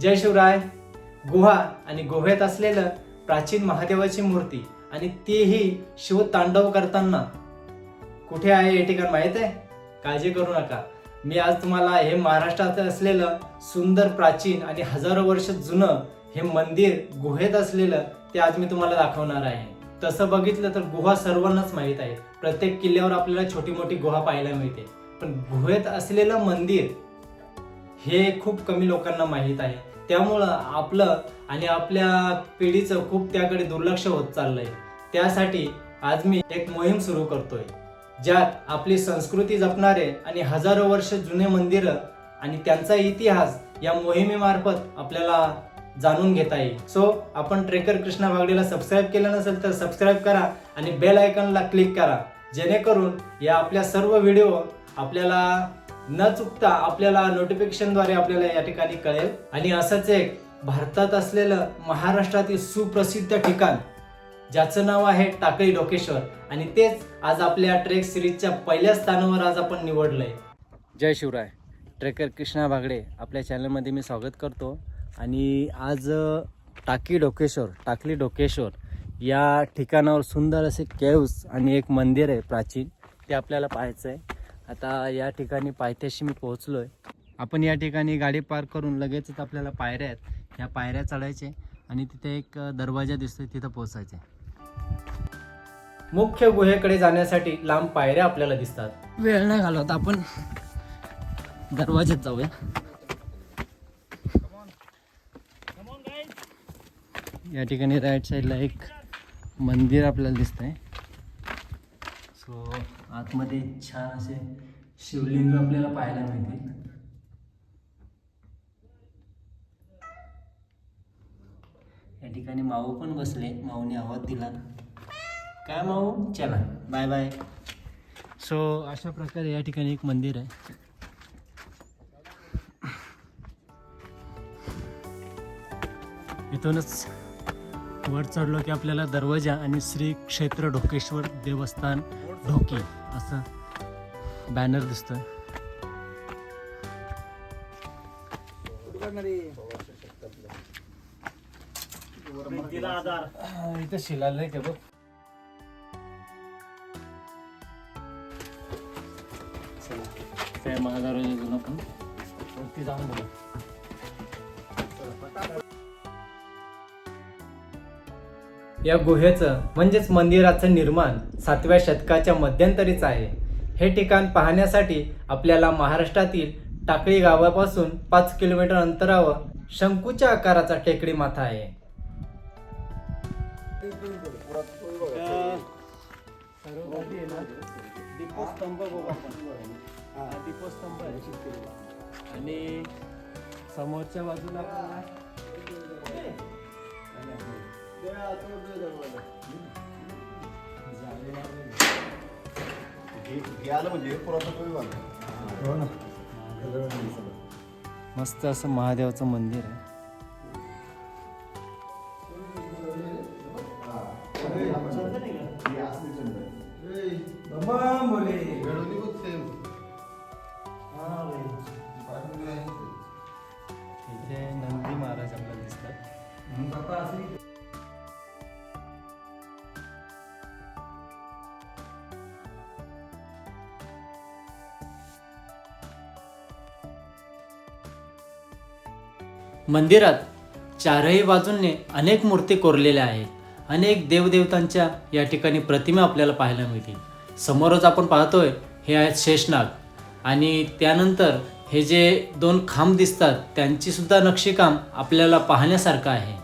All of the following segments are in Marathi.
जय शिवराय. गुहा आणि गुहेत असलेलं प्राचीन महादेवाची मूर्ती आणि तीही शिव तांडव करताना. कुठे आहे हे ठिकाण माहीत आहे? काळजी करू नका. मी आज तुम्हाला हे महाराष्ट्रात असलेलं सुंदर प्राचीन आणि हजारो वर्ष जुनं हे मंदिर गुहेत असलेलं ते आज मी तुम्हाला दाखवणार आहे. तसं बघितलं तर गुहा सर्वांनाच माहीत आहे. प्रत्येक किल्ल्यावर आपल्याला छोटी मोठी गुहा पाहायला मिळते. पण गुहेत असलेलं मंदिर हे खूप कमी लोकांना माहीत आहे. त्यामुळं आपलं आणि आपल्या पिढीचं खूप त्याकडे दुर्लक्ष होत चाललं आहे त्यासाठी आज मी एक मोहीम सुरू करतोय ज्यात आपली संस्कृती जपणारे आणि हजारो वर्ष जुने मंदिरं आणि त्यांचा इतिहास या मोहिमेमार्फत आपल्याला जाणून घेता येईल. सो आपण ट्रेकर कृष्णा बागडेला सबस्क्राईब केलं नसेल तर सबस्क्राईब करा आणि बेल आयकॉनला क्लिक करा जेणेकरून या आपल्या सर्व व्हिडिओ आपल्याला न चुकता आपल्याला नोटिफिकेशनद्वारे आपल्याला या ठिकाणी कळेल. आणि असंच एक भारतात असलेलं महाराष्ट्रातील सुप्रसिद्ध ठिकाण ज्याचं नाव आहे टाकळी डोकेश्वर. आणि तेच आज आपल्या ट्रेक सिरीजच्या पहिल्या स्थानावर आज आपण निवडलंय. जय शिवराय. ट्रेकर कृष्णा बागडे आपल्या चॅनलमध्ये मी स्वागत करतो. आणि आज टाकी डोकेश्वर टाकली डोकेश्वर या ठिकाणावर सुंदर असे केव्स आणि एक मंदिर आहे प्राचीन ते आपल्याला पाहायचं आहे आता या ठिकाणी पायथ्याशी मी पोहोचलो आहे आपण या ठिकाणी गाडी पार्क करून लगेचच आपल्याला पायऱ्या आहेत. ह्या पायऱ्या चढायचे आणि तिथे एक दरवाजा दिसतोय तिथं पोहोचायचे. मुख्य गुहेकडे जाण्यासाठी लांब पायऱ्या आपल्याला दिसतात. वेळ नाही घालवत आपण. दरवाज्यात जाऊया. या ठिकाणी राईट साईडला एक मंदिर आपल्याला दिसतंय. सो आतमध्ये छान असे शिवलिंग आपल्याला पाहायला मिळतील. या ठिकाणी माऊ पण बसले. माऊने आवाज दिला. काय माऊ? चला. बाय बाय सो अशा प्रकारे या ठिकाणी एक मंदिर आहे. इथूनच वर चढलो की आपल्याला दरवाजा आणि श्री क्षेत्र ढोकेश्वर देवस्थान ढोकी असं बॅनर दिसत इथं शिलालेख आहे बघ. चला जुना पण आपण वरती जाऊन बघू. या गुहेचं म्हणजेच मंदिराचं निर्माण सातव्या शतकाच्या मध्यंतरीच आहे. हे ठिकाण पाहण्यासाठी आपल्याला महाराष्ट्रातील टाकळी गावापासून पाच किलोमीटर अंतरावर शंकूच्या आकाराचा टेकडी माथा आहे. आणि समोरच्या बाजूला म्हणजे पुरातत्व विभाग हो ना मस्त असं महादेवाचं मंदिर आहे. इथे नंदी महाराज आपल्याला दिसतात. मंदिरात चारही बाजूंनी अनेक मूर्ती कोरलेल्या आहेत. अनेक देवदेवतांच्या या ठिकाणी प्रतिमा आपल्याला पाहायला मिळतील. समोरच आपण पाहतोय हे आहेत शेषनाग. आणि त्यानंतर हे जे दोन खांब दिसतात त्यांचीसुद्धा नक्षीकाम आपल्याला पाहण्यासारखं आहे.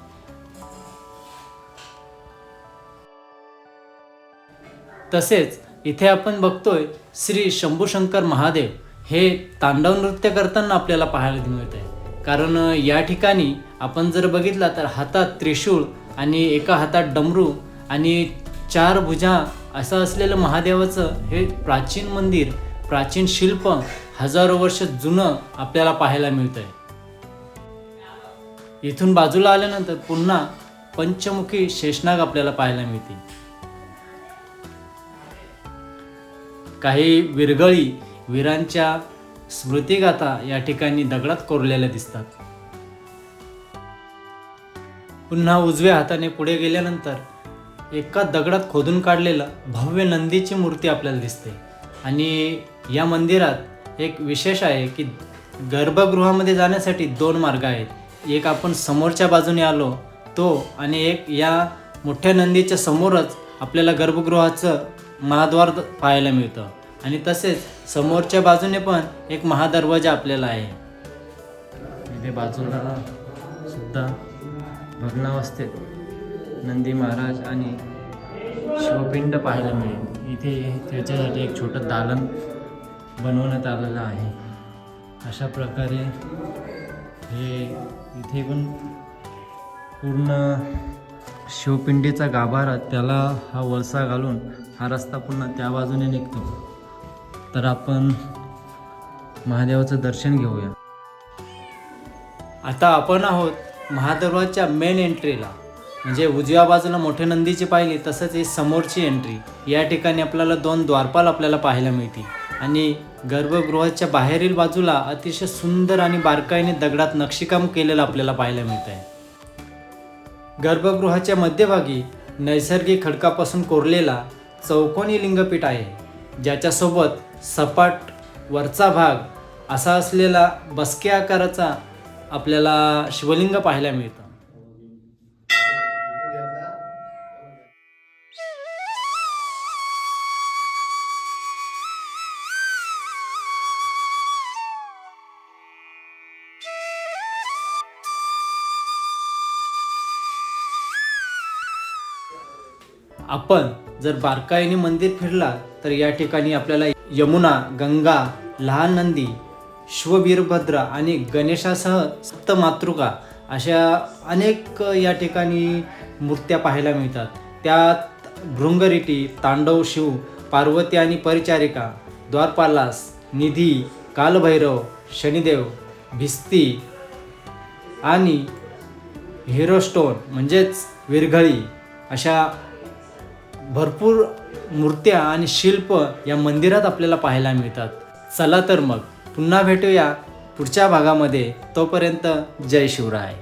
तसेच इथे आपण बघतोय श्री शंभूशंकर महादेव हे तांडव नृत्य करताना आपल्याला पाहायला मिळत आहे कारण या ठिकाणी आपण जर बघितला तर हातात त्रिशूळ आणि एका हातात डमरू आणि चार भुजा असं असलेलं महादेवाचं हे प्राचीन मंदिर प्राचीन शिल्प हजारो वर्ष जुनं आपल्याला पाहायला मिळतं आहे इथून बाजूला आल्यानंतर पुन्हा पंचमुखी शेषनाग आपल्याला पाहायला मिळतील. काही विरगळी वीरांच्या स्मृतिगाथा या ठिकाणी दगडात कोरलेल्या दिसतात. पुन्हा उजव्या हाताने पुढे गेल्यानंतर एका दगडात खोदून काढलेलं भव्य नंदीची मूर्ती आपल्याला दिसते. आणि या मंदिरात एक विशेष आहे की गर्भगृहामध्ये जाण्यासाठी दोन मार्ग आहेत. एक आपण समोरच्या बाजूने आलो तो आणि एक या मोठ्या नंदीच्या समोरच आपल्याला गर्भगृहाचं महाद्वार पाहायला मिळतं. आणि तसेच समोरच्या बाजूने पण एक महादरवाजा आपल्याला आहे. इथे बाजूला सुद्धा भग्नावस्थेत नंदी महाराज आणि शिवपिंड पाहायला मिळेल. इथे त्याच्यासाठी एक छोटं दालन बनवण्यात आलेलं आहे. अशा प्रकारे हे इथे पण पूर्ण शिवपिंडीचा गाभारा त्याला हा वळसा घालून हा रस्ता पुन्हा त्या बाजूने निघतो. तर आपण महादेवाचं दर्शन घेऊया. आता आपण आहोत महादेवाच्या मेन एंट्रीला म्हणजे उजव्या बाजूला मोठे नंदीची पाहिली तसंच ही समोरची एंट्री या ठिकाणी आपल्याला दोन द्वारपाल आपल्याला पाहायला मिळतील. आणि गर्भगृहाच्या बाहेरील बाजूला अतिशय सुंदर आणि बारकाईने दगडात नक्षीकाम केलेलं आपल्याला पाहायला मिळत आहे गर्भगृहाच्या मध्यभागी नैसर्गिक खडकापासून कोरलेला चौकोनी लिंगपीठ आहे. ज्याच्यासोबत सपाट वरचा भाग असा असलेला बसक्या आकाराचा आपल्याला शिवलिंग पाहायला मिळतं. आपण जर बारकाईने मंदिर फिरला तर या ठिकाणी आपल्याला यमुना गंगा लहान नंदी शिववीरभद्र आणि गणेशासह सप्त मातृका अशा अनेक या ठिकाणी मूर्त्या पाहायला मिळतात. त्यात भृंगरिटी तांडव शिव पार्वती आणि परिचारिका द्वारपालास निधी कालभैरव शनिदेव भिस्ती आणि हिरोस्टोन म्हणजेच विरघळी अशा भरपूर मूर्त्या आणि शिल्प या मंदिरात आपल्याला पाहायला मिळतात. चला तर मग पुन्हा भेटूया पुढच्या भागामध्ये. तोपर्यंत जय शिवराय.